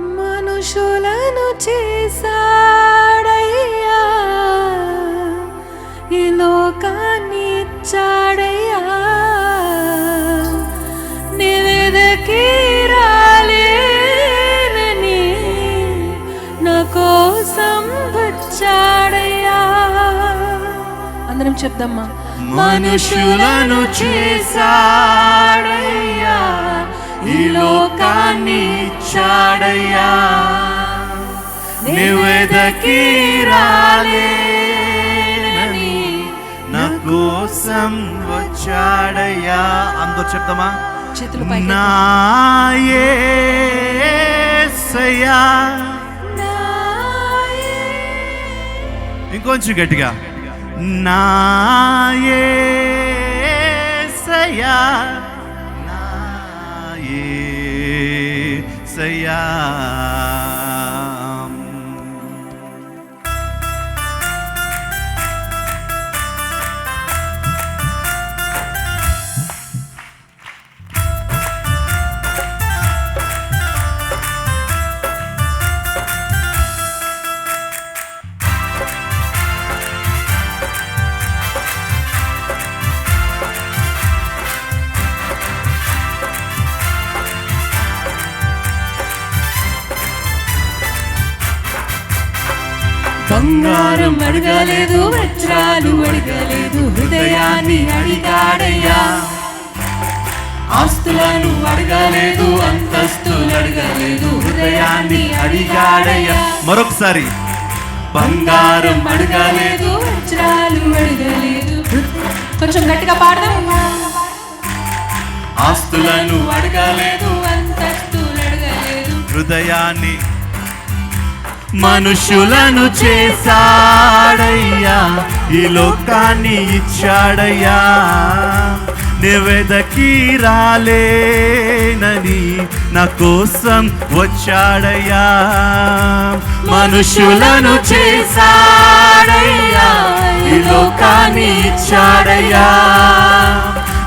మనుషులను చేశాడయ్యా. ఈ లోకాన్ని ఇచ్చాడయ్యా. నివేదకి రాలేనని నా కోసం వచ్చాడయ్యా. అందరం చెప్దామా? మనుషులను చేశాడయ్యా. ఈ లోకాన్ని ఇచ్చాడయ్యా. నివేదకి రాలేనని నా కోసం వచ్చాడయ్యా. అందరూ చెప్తామా చేతులు పైకి నా యేసయ్యా ఇంకొంచెం గట్టిగా. నా Hosea. బంగారం అడగలేదు వజ్రాలు అడగలేదు హృదయాన్ని అడిగాడయ్యా. ఆస్తులను అడగలేదు అంతస్తులు అడగలేదు హృదయాన్ని అడిగాడయ్యా. మరొకసారి. బంగారం అడగలేదు వజ్రాలు అడగలేదు. కొంచెం గట్టిగా పాడదాం. ఆస్తులను అడగలేదు అంతస్తులు అడగలేదు. హృదయాన్ని మనుషులను చేశాడయ్యా ఈ లోకాన్ని ఇచ్చాడయ్యా. నివేదకి రాలేనని నా కోసం వచ్చాడయ్యా. మనుషులను చేశాడయ్యా ఈ లోకాన్ని ఇచ్చాడయ్యా.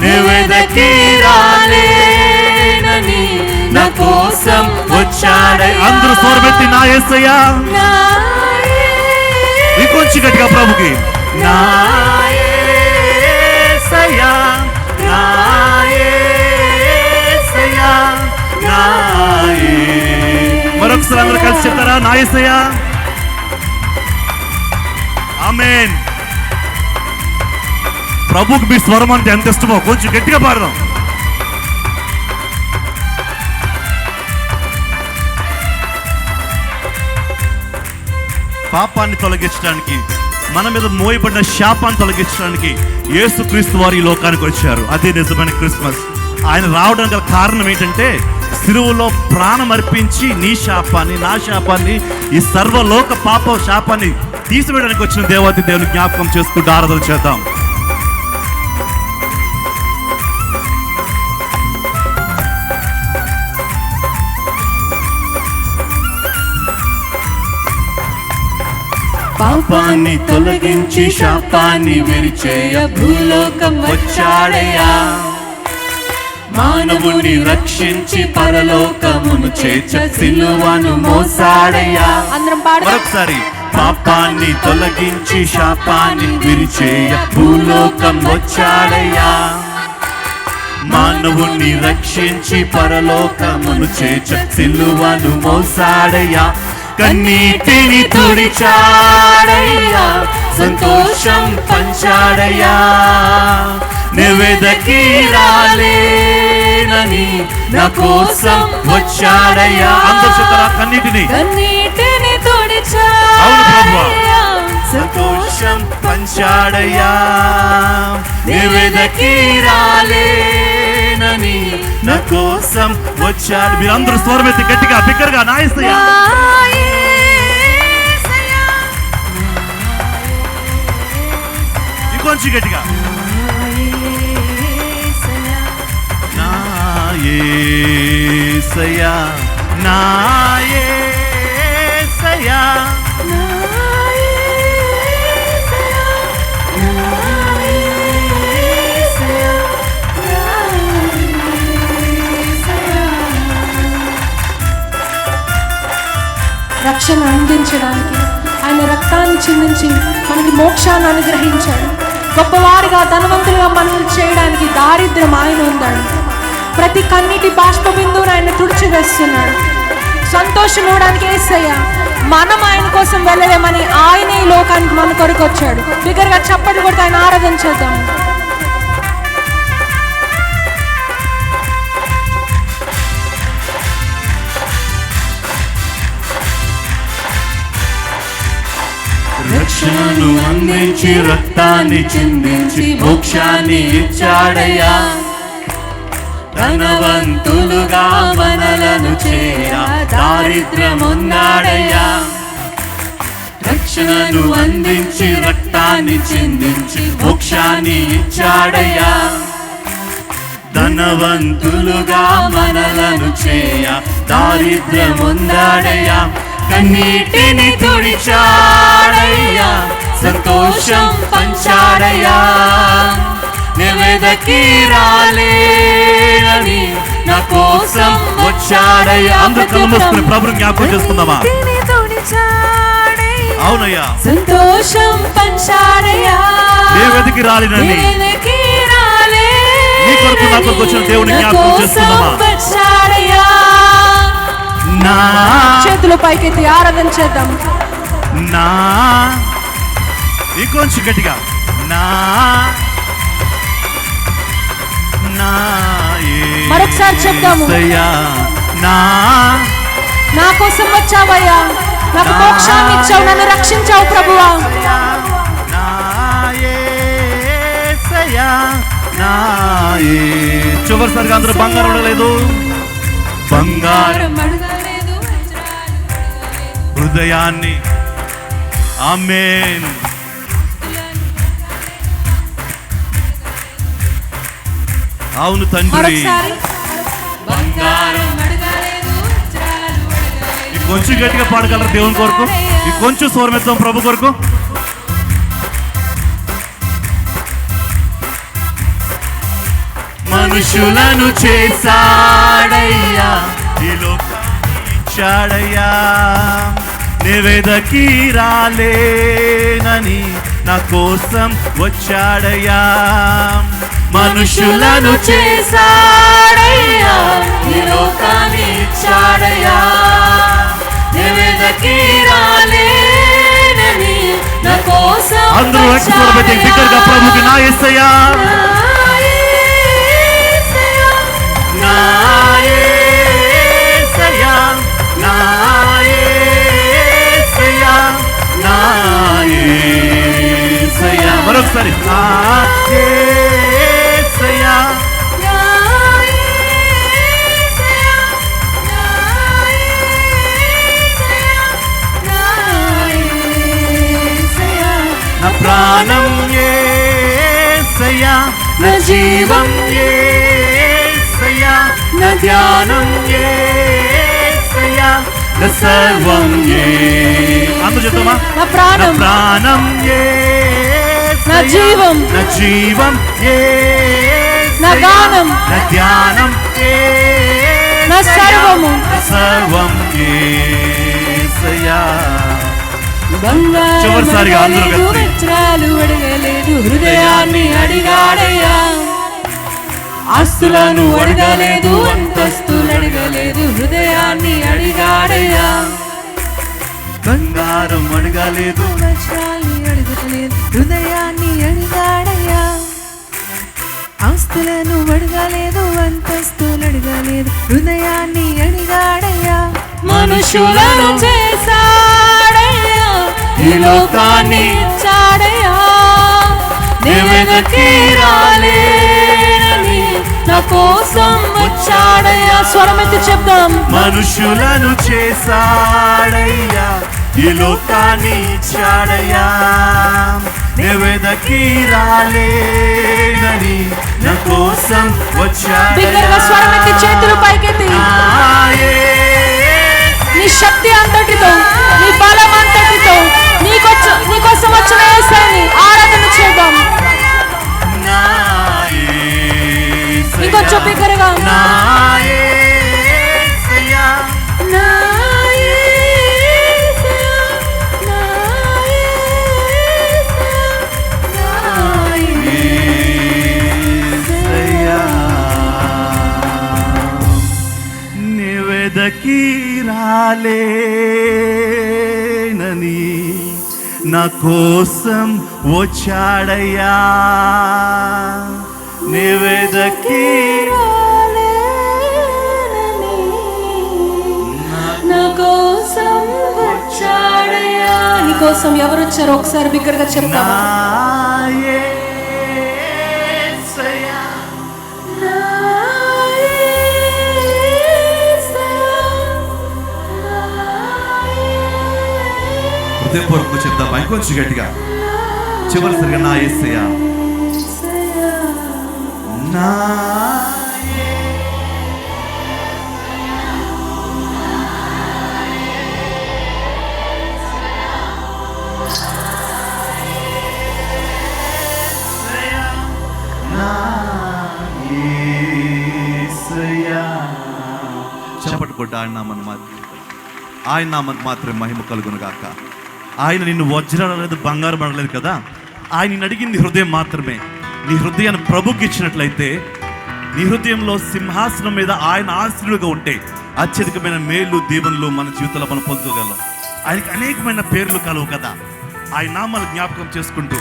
నివేదకి రాలే నా కోసం వచ్చాడయ్యా. అందరూ స్వరమెత్తి నా యేసయ్యా నా ఇంకొంచెం గట్టిగా ప్రభుకి. నా మరొకసారి అందరూ కలిసి చెప్తారా? నా ఆమేన్. ప్రభుకి మీ స్వరం అంటే ఎంత ఇష్టమో కొంచెం గట్టిగా పాడదాం. పాపాన్ని తొలగించడానికి మన మీద మోయబడిన శాపాన్ని తొలగించడానికి యేసుక్రీస్తు వారు ఈ లోకానికి వచ్చారు. అదే నిజమైన క్రిస్మస్. ఆయన రావడానికి గల కారణం ఏంటంటే సిరువులో ప్రాణం అర్పించి నీ శాపాన్ని నా శాపాన్ని ఈ సర్వలోక పాప శాపాన్ని తీసివేయడానికి వచ్చిన దేవాతి దేవుని జ్ఞాపకం చేసుకుంటూ ఆరాధన చేద్దాం. పాపాన్ని తొలగించి శాపాన్ని విరిచేయ భూలోకం వచ్చాడయ్యా. మానవుని రక్షించి పరలోకమును చేర్చ సిలువను మోసాడయ్యా. అందరం పాడదాం. మరొకసారి పాపాన్ని తొలగించి శాపాన్ని విరిచేయ భూలోకం వచ్చాడయ్యా. మానవుణ్ణి రక్షించి పరలోకమును చేర్చ సిలువను మోసాడయ్యా. కన్నీటిని తుడిచాడయ్యా సంతోషం పంచాడయ్యా. నివేదకి రాలేనని నా కోసం వచ్చాడయ్యా. అందరూ కన్నీటిని? కన్నీటిని. తుడిచాడయ్యా సంతోషం పంచాడయ్యా. నివేదకి రాలేనని నా కోసం వచ్చాడు. మీరందరూ స్వరమెత్తి గట్టిగా బిగ్గరగా నాయస్తయ్యా ఇంకొంచెం గట్టిగా. నా యేసయ్యా రక్షణ అందించడానికి. ఆయన రక్తాన్ని చిందించి మనకి మోక్షాన్ని అనుగ్రహించాడు. గొప్పవారిగా ధనవంతులుగా మనల్ని చేయడానికి దారిద్ర్యం ఆయన ఉందాడు ప్రతి కన్నిటి బాష్ప బిందువును ఆయన తుడిచివేస్తున్నాడు. సంతోషం ఇవ్వడానికి ఏసయ్య మనం ఆయన కోసం వెళ్ళలేమని ఆయనే ఈ లోకానికి మన కొరకు వచ్చాడు. బిగ్గరగా చప్పట్లు కొడితే ఆయన ఆరాధన రక్షణను అందించి రక్తాన్ని చిందించి మోక్షాన్ని ఇచ్చాడయ్యా. ధనవంతులుగా మనలను చేరా దారిద్రమున్నాడయ్యా రక్షణను అందించి రక్తాన్ని చిందించి మోక్షాన్ని ఇచ్చాడయ్యా. ధనవంతులుగా మనలను చేయ దారిద్ర్యముందాడయ్యా కన్నీటిని తుడిచాడయ్యా. సంతోషం పంచాడయ్యా. నివేదకి రాలేనని నా కోసం వచ్చాడయ్యా. అందరూ ప్రభుని జ్ఞాపకం చేసుకుందామా? అవునయ్యా. సంతోషం పంచాడయ్యా. ఏ వెతికి రాలినని నేనకి రాలే. నీ కొరకు నా కొరకు వచ్చిన దేవుని జ్ఞాపకం చేసుకుందామా? నా చేతులు పైకెత్తి ఆరాధన చేద్దాం. నా ఇంకొంచెం గట్టిగా. నా నా మరొకసారి. యేసయ్యా, నా నా కోసం వచ్చావయ్యా. నాకు మోక్షాన్ని ఇచ్చావు నన్ను రక్షించావు ప్రభువా. చివరిసారిగా అందరూ బంగారం అడగలేదు బంగారం. హృదయాన్ని. ఆమేన్. అవును తండ్రి. కొంచెం గట్టిగా పాడగలరు దేవుని కొరకు? ఈ కొంచెం స్వరమెత్తాం ప్రభు కొరకు. మనుషులను చేశాడయ్యా. ఈ లోకాన్ని ఇచ్చాడయ్యా. నివేదకి రాలేనని నా కోసం వచ్చాడయ్యా. మనుషులను చేశాడయ్యా. ఈ లోకాన్ని ఇచ్చాడయ్యా. నివేదకి రాలేనని నా కోసం అందరూ ఎక్కి చూడబెట్టి బిగ్గరగా ప్రభుకి నా ఎస్సయ్యా నా నా నా ప్రాణం యేసయ్యా, నా జీవం యేసయ్యా, నా ధ్యానం యేసయ్యా, నా సర్వం ఏ అందరూ చెప్తామా నా ప్రాణం యేసయ్యా, నా జీవం, నా జీవం నా గానం, నా ధ్యానం నా సర్వము, నా సర్వం చివరిసారిగా అందరూ. వజ్రాలు అడగలేదు హృదయాన్ని అడిగాడయ్యా. ఆస్తులను అడగలేదు అంతస్తులు అడగలేదు హృదయాన్ని అడిగాడయ్యా. బంగారం అడగలేదు వజ్రాలు హృదయాన్ని అడిగాడయ్యా ఆస్తులను అడగలేదు అంతస్తులు అడగలేదు హృదయాన్ని అడిగాడయ్యా మనుషులను చేశాడయ్యా ఈ లోకాన్ని ఇచ్చాడయ్యా. దేవతకి రాలేనని నా కోసం వచ్చాడయ్యా. స్వరమెత్తి చెప్దాం. మనుషులను చేశాడయ్యా. ఈ లోకాన్ని ఇచ్చాడయ్యా నివేదకి రాలేనని నా కోసం స్వరమెత్తి చేతులు పైకెత్తి. నీ శక్తి అంతటితో నీ బలం అంతటితో నీకొచ్చు నీకోసం వచ్చిన యేసయ్యని ఆరాధన చేద్దాం. ఇంకొంచెం బిగ్గరగా. రాలేనని నా కోసం వచ్చాడయ్యా నీ వెదకి నా కోసం వచ్చాడయ్యా నీ కోసం ఎవరు వచ్చారో ఒకసారి బిగ్గరగా చెప్తావా? హృదయపూర్వకంగా చెప్తాం ఇంకొంచెం గట్టిగా. చివరిసరిగా నా ఏసయ్యా. నా యేసయ్యా. చప్పటి ఆయన నామని మాత్రం ఆయన నామకు మాత్రమే మహిమ కలుగును గాక. ఆయన నిన్ను వజ్రాడలేదు బంగారం అడలేదు కదా? ఆయన నిన్ను అడిగింది హృదయం మాత్రమే. నీ హృదయాన్ని ప్రభుకి ఇచ్చినట్లయితే నీ హృదయంలో సింహాసనం మీద ఆయన ఆశ్రుడుగా ఉంటే అత్యధికమైన మేలు దీవెనలు మన జీవితంలో మనం పొందుకోగలం. ఆయనకి అనేకమైన పేర్లు కలవు కదా? ఆయన నామాలు జ్ఞాపకం చేసుకుంటూ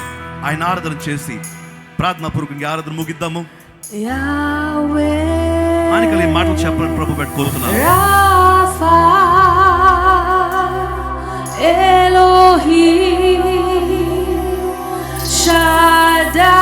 ఆయన ఆరాధన చేసి ప్రార్థనా పూర్వకంగా ఆరాధన ముగిద్దాము. ఈ మాటలు చెప్పాలని ప్రభు పెట్టి కోరుతున్నాను Rafa Elohim Shaddai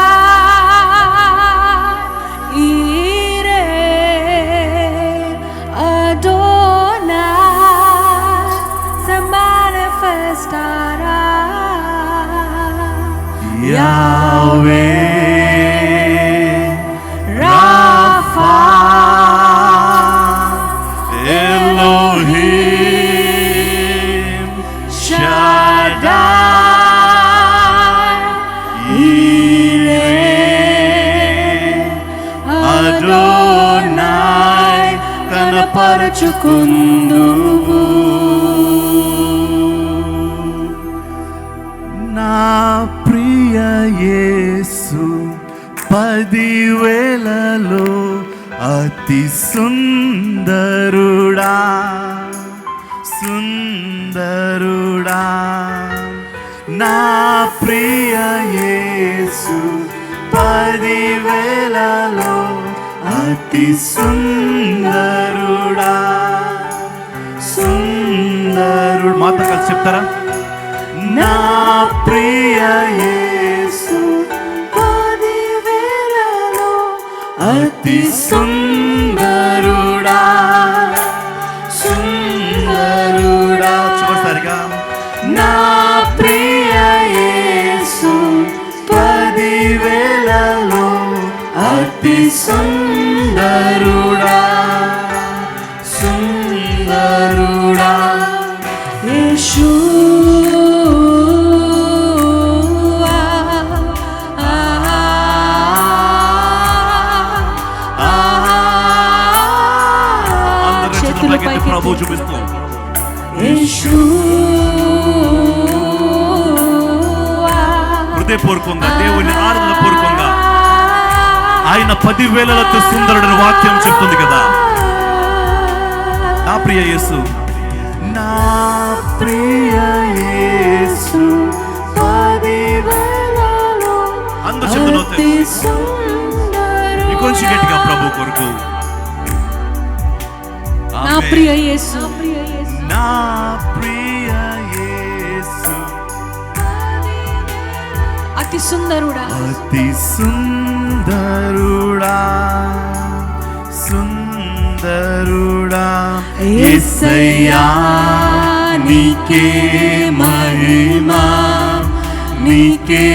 కనపరచుకుందువు నా ప్రియ యేసు పదివేలలో అతి సుందరుడా సుందరుడా. నా ప్రియ యేసు పదివేలలో అతి సుందరు సుందరుడు. మాతో కలిసి చెప్తారా? నా ప్రియ యేసు అతి సుందరుడా. హృదయపూర్వకంగా దేవుని ఆరాధన పూర్వకంగా ఆయన పదివేలతో సుందరుడని వాక్యం చెప్తుంది కదా. నా ప్రియ యేసు. నా ప్రియ యేసు అందరూ ఇంకొంచెం గట్టిగా ప్రభు కొరకు. నా. ప్రియ యేసు. నా అతి సుందరుడా. అతి సుందరుడా సుందరుడా యేసయ్యా నీకే మహిమా నీకే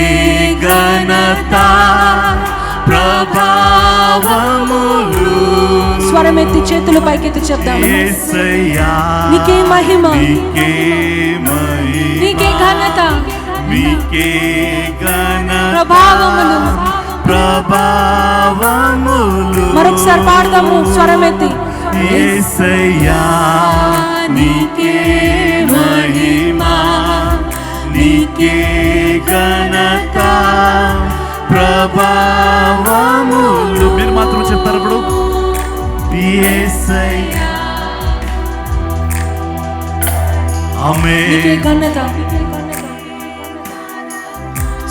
ఘనత ప్రభావములు. స్వరమెత్తి చేతులు పైకెత్తి యేసయ్యా నీకే మహిమ. నీకే నీకే ఘనత ప్రభావములు. ప్రభావములు. మరొకసారి పాడదాము స్వరమెత్తి. యేసయ్యా నీకే మహిమా నీకే ఘనత. ప్రభావములు. మీరు మాత్రం చెప్తారు ఇప్పుడు? యేసయ్యా ఆమె ఘనత.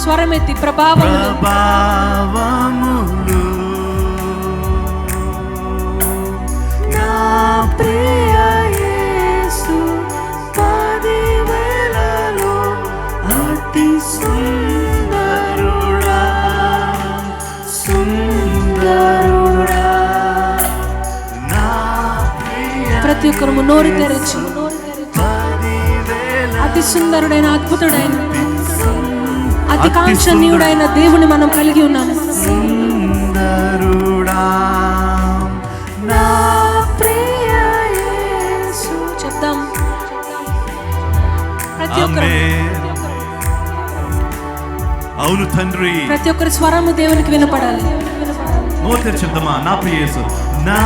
స్వరమెత్తి ప్రభావములు. నా ప్రియ యేసు పదివేలలో అతి సుందరుడా సుందరుడా. ప్రతి ఒక్కరు నోరు తెరచి. అతి సుందరుడైన అద్భుతుడైన అతి అతి కాంక్షణీయుడైన దేవుని మనం కలిగి ఉన్నాము. ప్రతి ఒక్కరు. అవును తండ్రి. ప్రతి ఒక్కరి స్వరము దేవునికి వినపడాలి. నో తెరిచిద్దామా నా ప్రియ యేసు. నా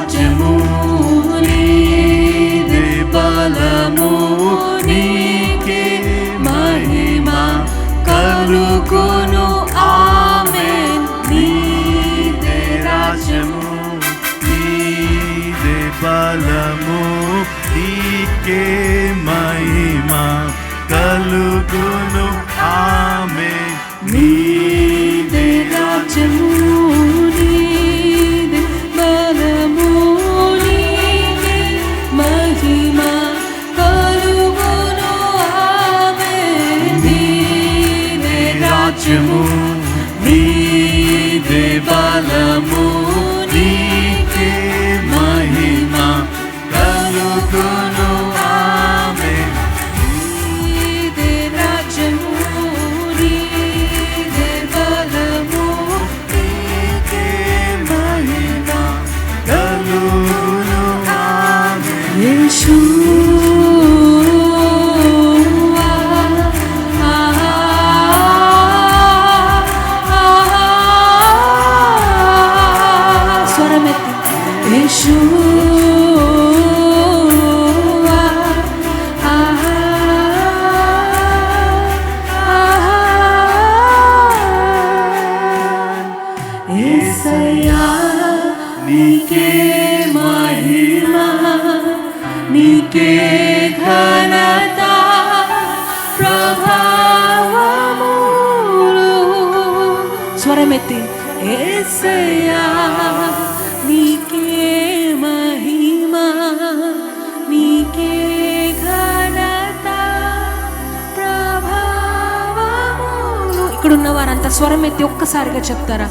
రాజ్యము నీదే బలము నీకే మహిమ కలుగును. ఆమేన్. నీదే రాజ్యము నీదే బలము నీకే మహిమ కలుగును. రాజ్యము అక్కడ ఉన్న వారంతా స్వరం ఎత్తి ఒక్కసారిగా చెప్తారా?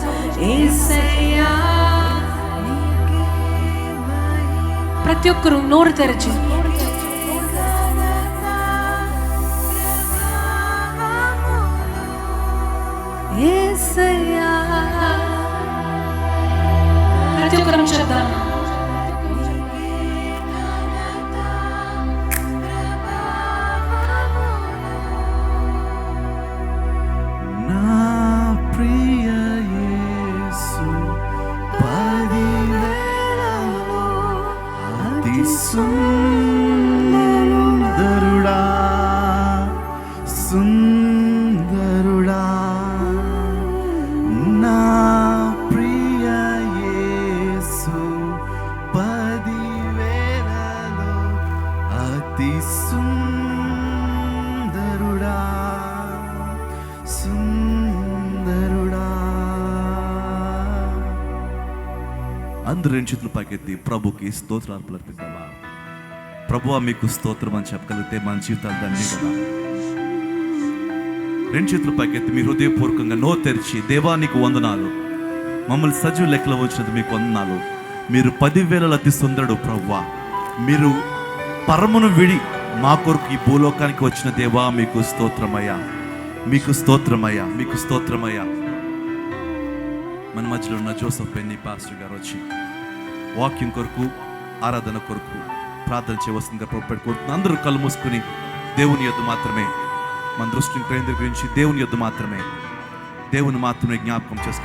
ప్రతి ఒక్కరు నోరు తెరచి. అందరు రెండు చేతులు పైకెత్తి ప్రభుకి స్తోత్రాలు అర్పిద్దామా? ప్రభు మీకు స్తోత్రం అని చెప్పగలిగితే మన జీవితాలు దాన్ని కదా. రెండు చేతులు పైకెత్తి మీ హృదయపూర్వకంగా నో తెరిచి దేవా నీకు వందనాలు. మమ్మల్ని సజీవ లెక్కలో వచ్చినది మీకు వందనాలు. మీరు పదివేల అతి సుందరుడు ప్రవ్వా మీరు పరమును విడి మా కొరకు ఈ భూలోకానికి వచ్చిన దేవా మీకు స్తోత్రమయ్యా. మీకు స్తోత్రమయ్యా మీకు స్తోత్రమయ్యా. మన మధ్యలో ఉన్న జోసఫ్ పెన్ని పాస్టర్ గారు వచ్చి వాక్యం కొరకు ఆరాధన కొరకు ప్రార్థన చేయవలసిందిగా పెట్టుకుంటున్నాను అందరూ కళ్ళు మూసుకుని దేవుని యొద్ మాత్రమే మన దృష్టిని కేంద్రీకరించి దేవుని యొద్ మాత్రమే దేవుని మాత్రమే జ్ఞాపకం చేసుకో